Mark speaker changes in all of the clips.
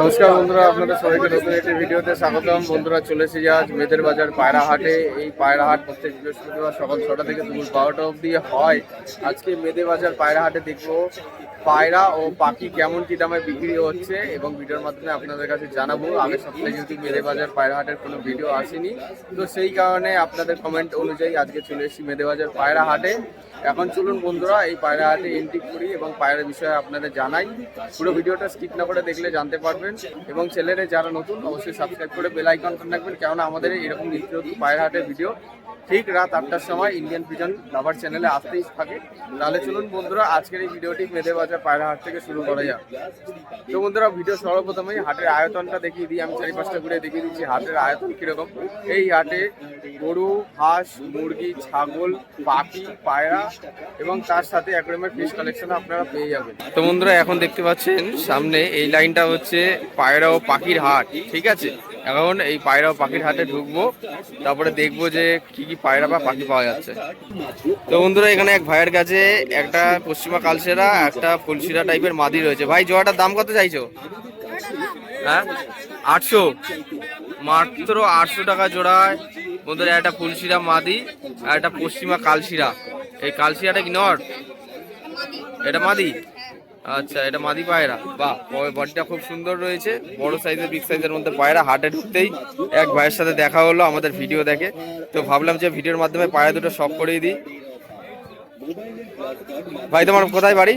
Speaker 1: নমস্কার বন্ধুরা, আপনাদের সবাইকে নতুন একটি ভিডিওতে স্বাগতম। বন্ধুরা, চলে এসেছি আজ মেদের বাজার পায়রা হাটে এই পায়রাহাট প্রত্যেক বৃহস্পতিবার সকাল ছটা থেকে দুপুর বারোটা অবধি হয়। আজকে মেদে বাজার পায়রা হাটে দেখব পায়রা ও পাখি কেমন কি দামে বিক্রি হচ্ছে এবং ভিডিওর মাধ্যমে আপনাদের কাছে জানাব। আগের সপ্তাহে যেহেতু মেদে বাজার পায়রা হাটের কোনো ভিডিও আসেনি, তো সেই কারণে আপনাদের কমেন্ট অনুযায়ী আজকে চলে এসেছি মেদে বাজার পায়রা হাটে এখন চলুন বন্ধুরা, এই পায়রা হাটে এন্ট্রি করি এবং পায়রা বিষয়ে আপনাদের জানাই। পুরো ভিডিওটা স্কিপ না করে দেখলে জানতে পারবেন এবং ছেলেরা যারা নতুন, অবশ্যই সাবস্ক্রাইব করে বেল আইকনটা রাখবেন, কেননা আমাদের এরকম নিত্য পায়রা হাটের ভিডিও ঠিক রাত আটটার সময় ইন্ডিয়ান পিজন লাভার চ্যানেলে আসতেই থাকে। তাহলে চলুন বন্ধুরা, আজকের এই ভিডিওটি মেদে বাজার পায়রা হাট থেকে শুরু করা যাক। তো বন্ধুরা ভিডিও সর্বপ্রথমেই হাটের আয়তনটা দেখিয়ে দিই। আমি চারিপাশটা ঘুরে দেখিয়ে দিচ্ছি হাটের আয়তন কীরকম। এই হাটে গরু, হাঁস, মুরগি, ছাগল, পাখি, পায়রা এবং তার সাথে অ্যাকোয়ারিয়ামের ফিশ কালেকশন আপনারা পেয়ে যাবেন। তো বন্ধুরা, এখন দেখতে পাচ্ছেন, সামনে এই লাইনটা হচ্ছে পায়রা ও পাখির হাট, ঠিক আছে? এখন এই পায়রা ও পাখির হাটে ঢুকবো, তারপরে দেখব যে কি কি পায়রা বা পাখি পাওয়া যাচ্ছে। তো বন্ধুরা, এখানে এক ভাইয়ের কাছে একটা পশ্চিমা কালসেরা, একটা ফুলশিরা টাইপের মাদি রয়েছে। ভাই জোয়াটার দাম কত চাইছো? হ্যাঁ? আটশো। মাত্র আটশো টাকা জোড়ায়। বন্ধুরা, একটা ফুলশিরা মাদি আর একটা পশ্চিমা কালশিরা। এই কালসিয়াটা কি নট এটা মাদি? আচ্ছা এটা মাদি পায়রা। বাহ বডিটা খুব সুন্দর রয়েছে। বড় সাইজের বিগ সাইজের মধ্যে পায়রা হাটে ঢুকতেই এক ভাইয়ের সাথে দেখা হলো আমাদের ভিডিও দেখে। তো ভাবলাম যে ভিডিওর মাধ্যমে পায়রা দুটো শখ করেই দিই। ভাই তোমার কোথায় বাড়ি?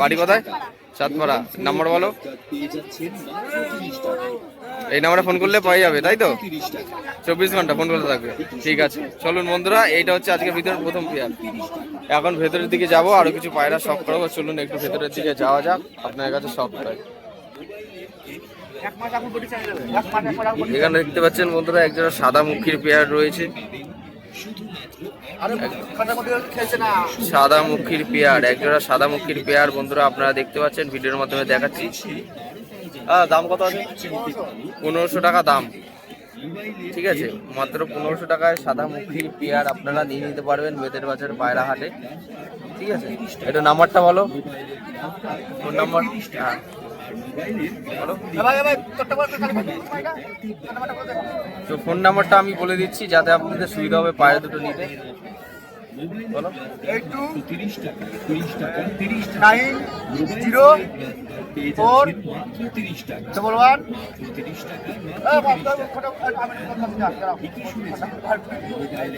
Speaker 1: বাড়ি কোথায়? চাঁদপাড়া। নাম্বার বলো। এই নাম্বারে ফোন করলে পাওয়া যাবে, তাই তো? চব্বিশ ঘণ্টা ফোন করতে থাকবে। ঠিক আছে। চলুন বন্ধুরা, এইটা হচ্ছে আজকে ভিতরের প্রথম পেয়ার। এখন ভেতরের দিকে যাব, আরও কিছু পায়রা শখ করব। চলুন একটু ভেতরের দিকে যাওয়া যাক আপনার কাছে শখ করে এখানে দেখতে পাচ্ছেন বন্ধুরা, একজোড়া সাদা মুখীর পেয়ার রয়েছে। সাদা মুখীর পেয়ার একজোড়া সাদা মুখীর পেয়ার বন্ধুরা আপনারা দেখতে পাচ্ছেন ভিডিওর মাধ্যমে দেখাচ্ছি। দাম কত আছে? পনেরোশো টাকা দাম। ঠিক আছে মাত্র পনেরোশো টাকায় সাদা মুখীর পেয়ার আপনারা নিয়ে নিতে পারবেন মেদের বাজার পায়রা হাটে। ঠিক আছে এটা নাম্বারটা বলো। ফোন নাম্বার হ্যাঁ। তো ফোন নাম্বারটা আমি বলে দিচ্ছি যাতে আপনাদের সুবিধা হবে পায়রা দুটো নিতে।
Speaker 2: Eight two nine zero four double one.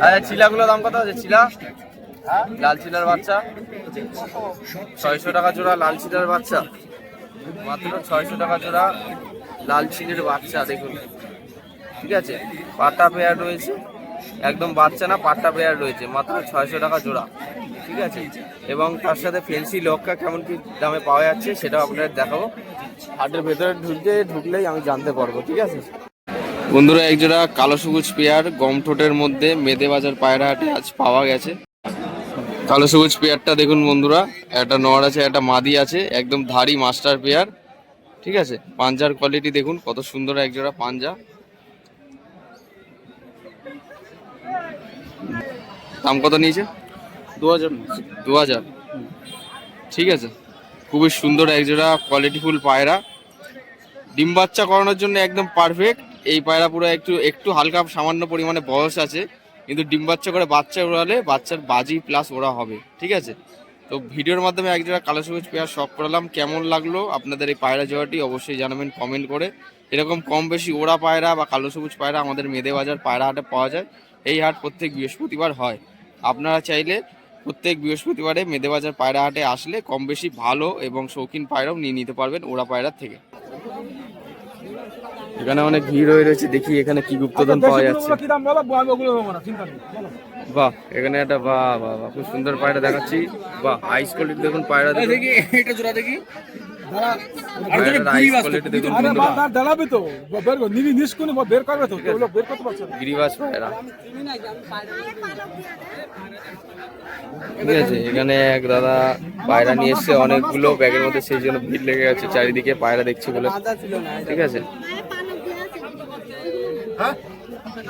Speaker 1: আচ্ছা চিলাগুলো দাম কত আছে? চিলা? লাল চিলার বাচ্চা? ছয়শো টাকা জোড়া লাল চিলার বাচ্চা। মাত্র ছয়শো টাকা জোড়া লাল চিলের বাচ্চা দেখুন। ঠিক আছে? পাটা পেয়ার রয়েছে। একদম বাচ্চা না, পাট্টা পেয়ার রয়েছে, মাত্র ছয়শো টাকা জোড়া, ঠিক আছে? এবং তার সাথে ফেন্সি লক্কা কেমন কি দামে পাওয়া যাচ্ছে সেটাও আপনাদের দেখাবো। হাটের ভেতরে ঢুকতে, ঢুকলেই আমি জানতে পারব, ঠিক আছে? বন্ধুরা একজোড়া কালো সবুজ পেয়ার, গম ঠোঁটের মধ্যে মেদে বাজার পায়রা হাটে আজ পাওয়া গেছে। কালো সবুজ পেয়ারটা দেখুন বন্ধুরা, একটা নর আছে, একটা মাদি আছে, একদম ধারি মাস্টার পেয়ার, ঠিক আছে? পাঞ্জার কোয়ালিটি দেখুন, কত সুন্দর একজোড়া পাঞ্জা। দাম কত নিয়েছে?
Speaker 2: দু হাজার
Speaker 1: দু হাজার ঠিক আছে। খুবই সুন্দর একজোড়া কোয়ালিটিফুল পায়রা। ডিম বাচ্চা করানোর জন্য একদম পারফেক্ট এই পায়রা পুরো একটু একটু হালকা সামান্য পরিমাণে বয়স আছে। কিন্তু ডিম বাচ্চা করে বাচ্চা ওড়ালে বাচ্চার বাজি প্লাস ওরা হবে। ঠিক আছে? তো ভিডিওর মাধ্যমে একজোড়া কালো সবুজ পেয়ার শখ করালাম। কেমন লাগল আপনাদের এই পায়রা জোড়াটি অবশ্যই জানাবেন কমেন্ট করে। এরকম কম বেশি ওড়া পায়রা বা কালো সবুজ পায়রা আমাদের মেদে বাজার পায়রা হাটে পাওয়া যায়। এই হাট প্রত্যেক বৃহস্পতিবার হয়। আপনারা চাইলে প্রত্যেক বৃহস্পতিবারে মেদেবাজার পায়রা হাটে আসলে কম বেশি ভালো এবং শৌখিন পায়রাও নিয়ে নিতে পারবেন ওরা পায়রার থেকে। এখানে অনেক ভিড় হয়ে রয়েছে দেখি এখানে কি গুপ্তধন পাওয়া যাচ্ছে। বাহ এখানে একটা বাহ বাহ বাহ খুব সুন্দর পায়রা দেখাচ্ছি। বাহ হাইস কোয়ালিটি দেখুন পায়রা দেখুন
Speaker 2: এটা জোড়া দেখি। দাঁড়াবে তো। বের নিবি নিষ্কুনি বের করবে তো বের করতে পারছে না।
Speaker 1: পায়রা ঠিক আছে এখানে এক দাদা পায়রা নিয়ে এসছে অনেকগুলো ব্যাগের মধ্যে সেই জন্য ভিড় লেগে গেছে চারিদিকে পায়রা দেখছি বলে। ঠিক আছে।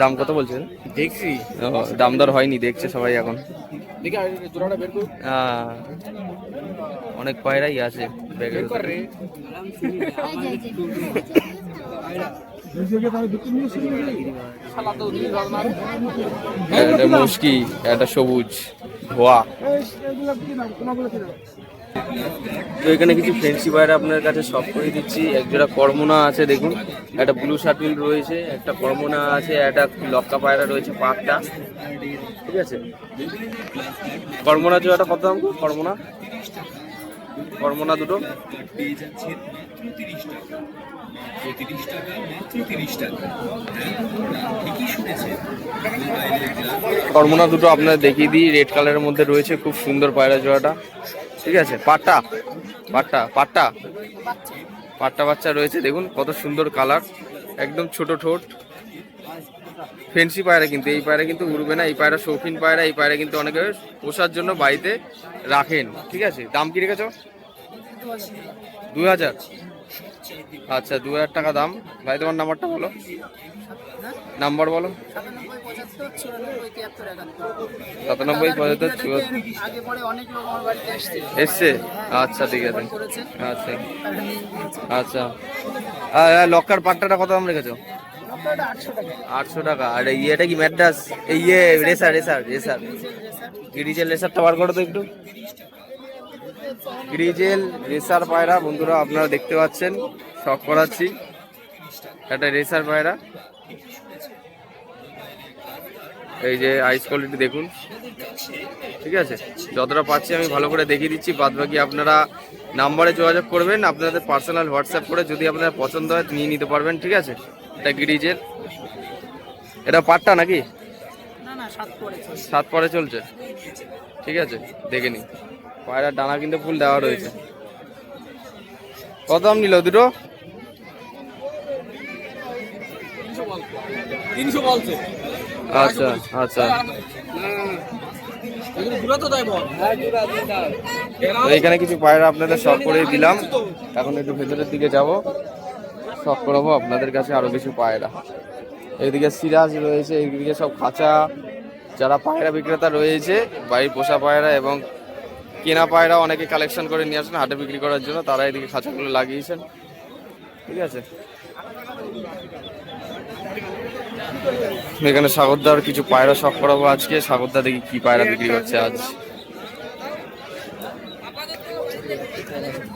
Speaker 1: দাম কত বলছেন?
Speaker 2: দেখছি।
Speaker 1: ও, দাম দর হয়নি দেখছে সবাই এখন। অনেক পায়রাই আছে। মুশকি একটা সবুজ। ধোয়া তো এখানে কিছু ফেন্সি পায়রা আপনার কাছে সব করে দিচ্ছি। একজোড়া কর্মনা আছে দেখুন। একটা ব্লু শার্টিল রয়েছে একটা কর্মনা আছে একটা লক্কা পায়রা রয়েছে পাঁচটা। ঠিক আছে? কর্মনা জোড়াটা কত দাম? কর্মনা? কর্মনা দুটো? কর্মনা দুটো আপনার দেখিয়ে দিই রেড কালারের মধ্যে রয়েছে, খুব সুন্দর পায়রা জোড়াটা। ঠিক আছে? পাট্টা? পাট্টা? পাট্টা? পাট্টা বাচ্চা রয়েছে, দেখুন কত সুন্দর কালার একদম ছোট ঠোঁট। ফেন্সি পায়রা কিন্তু, এই পায়রা কিন্তু উড়বে না, এই পায়রা শৌখিন পায়রা, এই পায়রা কিন্তু অনেকে পোষার জন্য বাড়িতে রাখেন। ঠিক আছে? দাম কি রেখেছ? দু হাজার। আচ্ছা দু হাজার টাকা দাম। ভাই, তোমার নাম্বারটা বলো। নাম্বার বলো।
Speaker 3: সাতানব্বই, পঁচাত্তর
Speaker 1: চুয়াত্তর
Speaker 3: এসছে?
Speaker 1: আচ্ছা ঠিক আছে। আচ্ছা। আচ্ছা। আর আর লক্কার পাট্টাটা কত দাম রেখেছো?
Speaker 3: আটশো টাকা।
Speaker 1: আর ইয়েটা কি ম্যাড্রাস এই ইয়ে রেসার রেসার রেসার গ্রিজেল রেসারটা বার করো তো একটু। গ্রিজেল রেসার পায়রা, বন্ধুরা আপনারা দেখতে পাচ্ছেন, শখ করাচ্ছি। একটা রেসার পায়রা। এই যে আইস কোয়ালিটি দেখুন। ঠিক আছে? যতটা পাচ্ছি আমি ভালো করে দেখিয়ে দিচ্ছি। বাদ বাকি আপনারা নাম্বারে যোগাযোগ করবেন আপনাদের পার্সোনাল হোয়াটসঅ্যাপ করে যদি আপনার পছন্দ হয় নিয়ে নিতে পারবেন ঠিক আছে? এটা গ্রিজেল এটা পাট্টা নাকি?
Speaker 3: না না সাত
Speaker 1: পরে চলছে। ঠিক আছে দেখে নি পায়রার ডানা কিন্তু ফুল দেওয়া রয়েছে। কত দাম নিল দুটো?
Speaker 2: তিনশো বলছে?
Speaker 1: আচ্ছা আচ্ছা। এখানে কিছু পায়রা আপনাদের শখ করে দিলাম। এখন একটু ভেতরের দিকে যাব। শখ করাবো আপনাদের কাছে আরও কিছু পায়রা। এইদিকে সিরাজ রয়েছে, এইদিকে সব খাঁচা। যারা পায়রা বিক্রেতা রয়েছে, বাড়ির পোষা পায়রা এবং কেনা পায়রা অনেকে কালেকশন করে নিয়ে আসেন, হাটে বিক্রি করার জন্য। তারা এদিকে খাঁচাগুলো লাগিয়েছেন। ঠিক আছে। এখানে সাগরদার কিছু পায়রা শখ করাবো আজকে। সাগরদা দেখি কি পায়রা বিক্রি করছে আজ।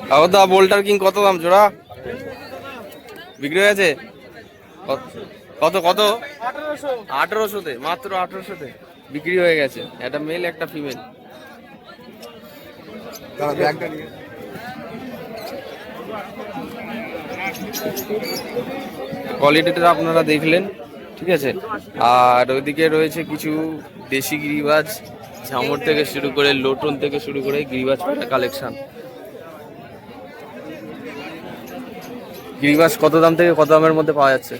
Speaker 1: সাগরদা, বোল্টার কিং কত দাম জোড়া? বিক্রি হয়ে গেছে কত- কত কত? আঠারোশোতে, মাত্র আঠারোশোতে বিক্রি হয়ে গেছে। একটা মেল একটা ফিমেল কোয়ালিটিটা আপনারা দেখলেন। ঠিক আছে? আর ওইদিকে রয়েছে কিছু দেশি গিরিবাজ, ঝামর থেকে শুরু করে লোটন থেকে শুরু করে গিরিবাজ পায়রা কালেকশন গিরিবাজ কত দাম থেকে কত দামের মধ্যে পাওয়া যাচ্ছে?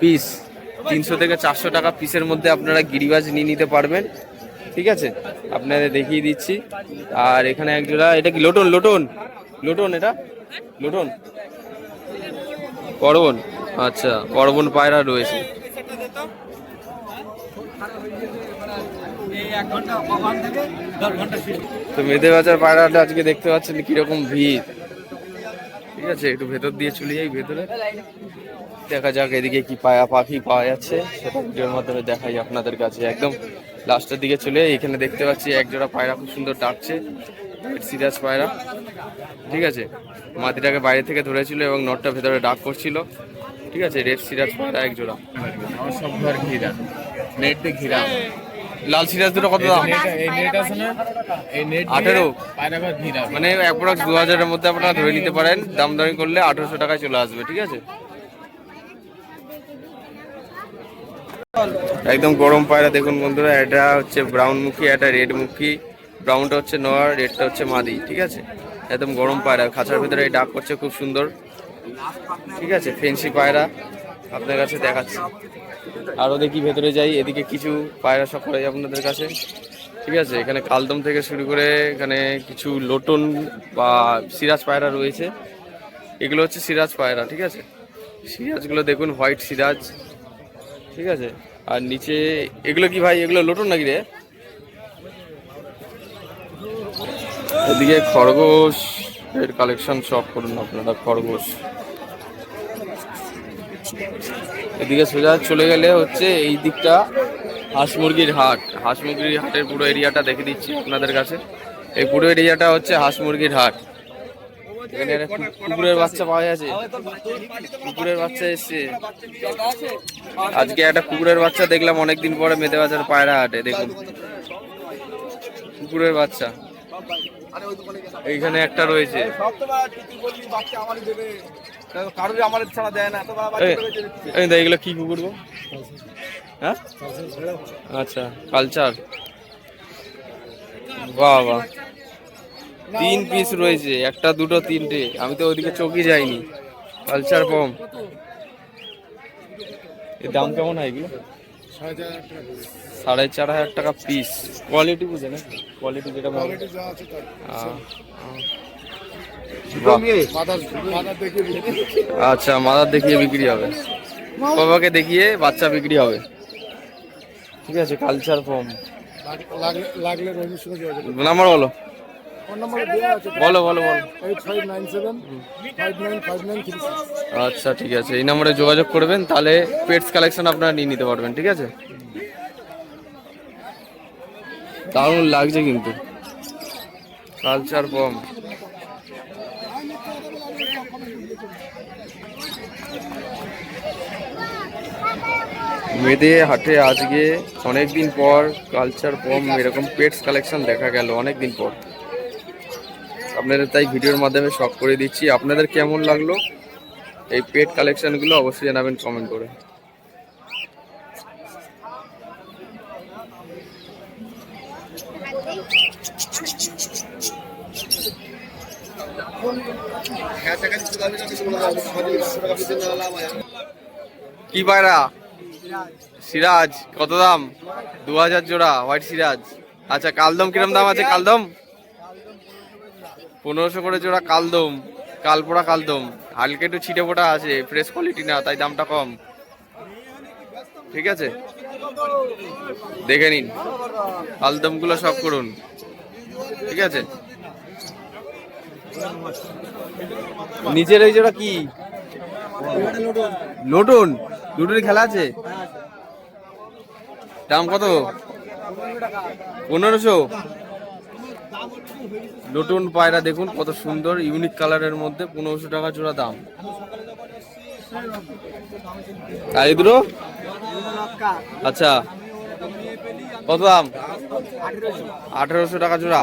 Speaker 1: পিস তিনশো থেকে চারশো টাকা পিসের মধ্যে আপনারা গিরিবাজ নিয়ে নিতে পারবেন। ঠিক আছে? আপনাদের দেখিয়ে দিচ্ছি। আর এখানে এক জোড়া, এটা কি লোটন? লোটন? লোটন এটা? লোটন? করবন আচ্ছা করবন পায়রা রয়েছে। তো মেদে বাজার পায়রাটা আজকে দেখতে পাচ্ছেন কীরকম ভিড়। ঠিক আছে, একটু ভেতর দিয়ে চলে যাই, ভেতরে। দেখা যাক এদিকে কি পায়া পাখি পাওয়া যাচ্ছে। সেটা ভিডিওর মাধ্যমে দেখাই আপনাদের কাছে। একদম লাস্টের দিকে চলে এখানে দেখতে পাচ্ছি এক জোড়া পায়রা খুব সুন্দর ডাকছে, সিরাজ পায়রা। ঠিক আছে, মাটিটাকে বাইরে থেকে ধরেছিল এবং নটটা ভেতরে ডাক করছিল। ঠিক আছে রেড সিরাজ পায়রা এক জোড়া।
Speaker 4: আমার সব ঘর ঘিরা। নেট দিয়ে ঘিরা।
Speaker 1: লাল সিরাজ দুটো কত দাম?
Speaker 4: এই নেট আছে না? এই নেট
Speaker 1: আঠেরো।
Speaker 4: পায়রা ঘর। ঘিরা
Speaker 1: মানে অ্যাপ্রক্স দু হাজারের মধ্যে আপনারা ধরে নিতে পারেন দাম দামি করলে আঠারোশো টাকায় চলে আসবে ঠিক আছে? একদম গরম পায়রা দেখুন বন্ধুরা এটা হচ্ছে ব্রাউন মুখী এটা রেড মুখী ব্রাউনটা হচ্ছে নোয়ার রেডটা হচ্ছে মাদি ঠিক আছে? একদম গরম পায়রা খাঁচার ভিতরে এই ডাক করছে খুব সুন্দর। ঠিক আছে ফেন্সি পায়রা, আপনার কাছে দেখাচ্ছি। আরও দেখি ভেতরে যাই, এদিকে কিছু পায়রা সব করে আপনাদের কাছে। ঠিক আছে, এখানে কালদম থেকে শুরু করে এখানে কিছু লোটন বা সিরাজ পায়রা রয়েছে। এগুলো হচ্ছে সিরাজ পায়রা, ঠিক আছে? সিরাজগুলো দেখুন, হোয়াইট সিরাজ। ঠিক আছে? আর নিচে, এগুলো কি ভাই, এগুলো লোটন নাকি রে? এদিকে খরগোশ এর কালেকশন সব করুন আপনারা, খরগোশ। এদিকে সোজা চলে গেলে হচ্ছে এই দিকটা হাঁস মুরগির হাট। হাঁস মুরগির হাটের পুরো এরিয়াটা দেখে দিচ্ছি আপনাদের কাছে। এই পুরো এরিয়াটা হচ্ছে হাঁস মুরগির হাট। এখানে কুকুরের বাচ্চা পাওয়া যাচ্ছে কুকুরের বাচ্চা এসছে। আজকে একটা কুকুরের বাচ্চা দেখলাম অনেকদিন পরে মেদে বাজার পায়রা হাটে, দেখুন। কুকুরের বাচ্চা। এইখানে একটা রয়েছে।
Speaker 2: কারোর আমার ছাড়া দেয় না এত
Speaker 1: এই এগুলো কি কুকুর গো? হ্যাঁ? আচ্ছা কালচার বাহ বাহ তিন পিস রয়েছে একটা দুটো তিনটে। আমি তো ওইদিকে চোখই যাইনি। কালচার কম। এর দাম কেমন হয় এগুলো? সাড়ে চার হাজার টাকা পিস কোয়ালিটি বুঝে না কোয়ালিটি যেটা ভালো। আচ্ছা মাদার দেখিয়ে বিক্রি হবে। বাবাকে দেখিয়ে বাচ্চা বিক্রি হবে। ঠিক আছে কালচার ফর্ম নাম্বার বলো। বলো বলো বলো। আচ্ছা ঠিক আছে। এই নম্বরে যোগাযোগ করবেন, তাহলে পেটস কালেকশন আপনারা নিয়ে নিতে পারবেন, ঠিক আছে? দারুণ লাগছে কিন্তু। কালচার ফর্ম মেদে, হাটে আজকে অনেক দিন পর কালচার ফর্ম এরকম পেটস কালেকশন দেখা গেল অনেক দিন পর। আপনাদের তাই ভিডিওর মাধ্যমে শখ করে দিচ্ছি। আপনাদের কেমন লাগল এই পেট কালেকশনগুলো অবশ্যই জানাবেন কমেন্ট করে। কি পায়রা সিরাজ, কত দাম? দু হাজার জোড়া হোয়াইট সিরাজ। আচ্ছা কালদম কিরম দাম আছে? কালদম? পনেরোশো করে জোড়া কালদম, কালপোড়া কালদম। হালকা একটু ছিটে ফোটা আছে ফ্রেশ কোয়ালিটি না, তাই দামটা কম। ঠিক আছে? দেখে নিন। কালদমগুলো সব করুন। ঠিক আছে? নিচের এই জোড়া কি? নতুন দুটোরই খেলা আছে? দাম কত? পনেরোশো? নতুন পায়রা, দেখুন কত সুন্দর, ইউনিক কালারের মধ্যে পনেরোশো টাকা জোড়া দাম। আচ্ছা। কত দাম? আঠেরোশো টাকা জোড়া।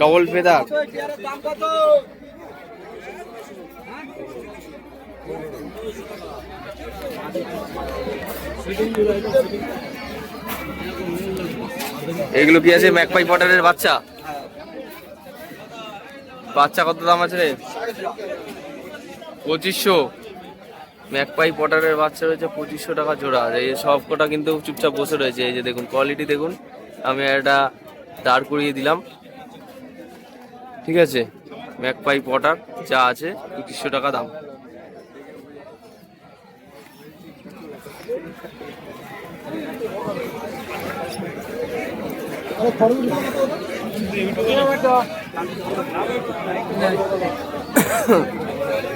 Speaker 1: ডবল ফেদার এগুলো কি আছে? ম্যাকপাই পটারের বাচ্চা? বাচ্চা কত দাম আছে রে? পঁচিশশো। ম্যাকপাই পটারের বাচ্চা রয়েছে পঁচিশশো টাকা জোড়া। এই সব কটা কিন্তু চুপচাপ বসে রয়েছে। এই যে দেখুন কোয়ালিটি দেখুন। আমি একটা দাঁড় করিয়ে দিলাম। ঠিক আছে? ম্যাকপাই পটার যা আছে, পঁচিশশো টাকা দাম।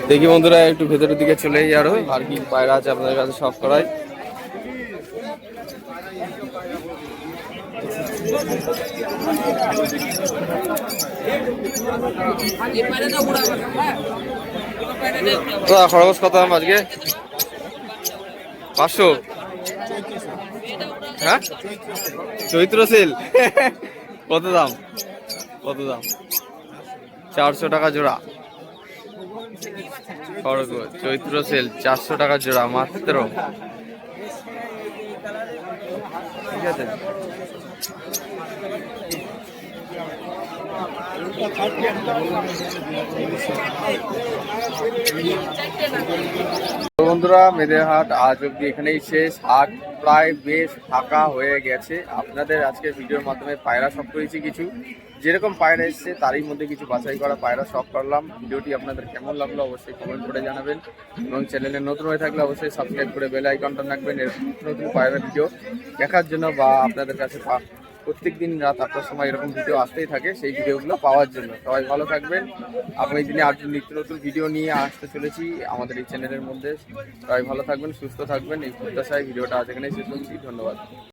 Speaker 1: দেখি বন্ধুরা, একটু ভেতরের দিকে চলে যাই আরও আর কি পায়রা আছে, আপনাদের কাছে সব করাই। খরচ কত আজকে? পাঁচশো? হ্যাঁ? চৈত্র সেল কত দাম? কত দাম? চারশো টাকা জোড়া। খড়গোজ চৈত্র সেল চারশো টাকা জোড়া মাত্র। বন্ধুরা, মেদের হাট আজ অব্দি এখানেই শেষ। হাট প্রায় বেশ ফাঁকা হয়ে গেছে। আপনাদের আজকে ভিডিওর মাধ্যমে পায়রা সব করেছি কিছু। যেরকম পায়রা এসছে, তারই মধ্যে কিছু বাছাই করা পায়রা সব করলাম। ভিডিওটি আপনাদের কেমন লাগল অবশ্যই কমেন্ট করে জানাবেন। এবং চ্যানেলে নতুন হয়ে থাকলে অবশ্যই সাবস্ক্রাইব করে বেল আইকনটা রাখবেন নতুন পায়রা ভিডিও দেখার জন্য বা আপনাদের কাছে প্রত্যেক দিন রাত আটটার সময় এরকম ভিডিও আসতেই থাকে, সেই ভিডিওগুলো পাওয়ার জন্য। সবাই ভালো থাকবেন। আগামী দিনে আর নিত্য নতুন ভিডিও নিয়ে আসতে চলেছি, আমাদের এই চ্যানেলের মধ্যে সবাই ভালো থাকবেন, সুস্থ থাকবেন। এই প্রত্যাশায় ভিডিওটা আজ এখানে শেষ করছি। ধন্যবাদ।